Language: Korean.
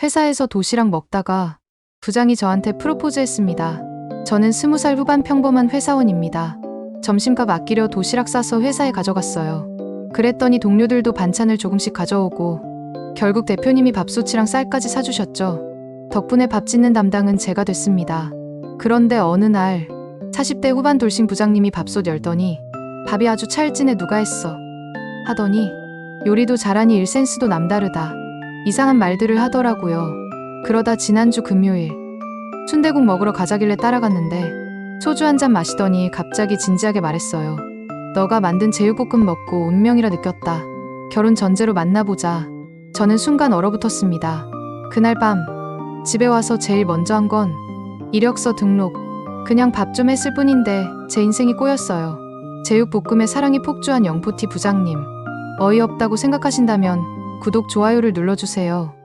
회사에서 도시락 먹다가 부장이 저한테 프로포즈 했습니다. 저는 스무 살 후반 평범한 회사원입니다. 점심값 아끼려 도시락 싸서 회사에 가져갔어요. 그랬더니 동료들도 반찬을 조금씩 가져오고 결국 대표님이 밥솥이랑 쌀까지 사주셨죠. 덕분에 밥 짓는 담당은 제가 됐습니다. 그런데 어느 날 40대 후반 돌싱 부장님이 밥솥 열더니 밥이 아주 찰진해 누가 했어 하더니 요리도 잘하니 일센스도 남다르다 이상한 말들을 하더라고요. 그러다 지난주 금요일 순대국 먹으러 가자길래 따라갔는데 소주 한 잔 마시더니 갑자기 진지하게 말했어요. 너가 만든 제육볶음 먹고 운명이라 느꼈다. 결혼 전제로 만나보자. 저는 순간 얼어붙었습니다. 그날 밤 집에 와서 제일 먼저 한 건 이력서 등록. 그냥 밥 좀 했을 뿐인데 제 인생이 꼬였어요. 제육볶음에 사랑이 폭주한 영포티 부장님. 어이없다고 생각하신다면 구독, 좋아요를 눌러주세요.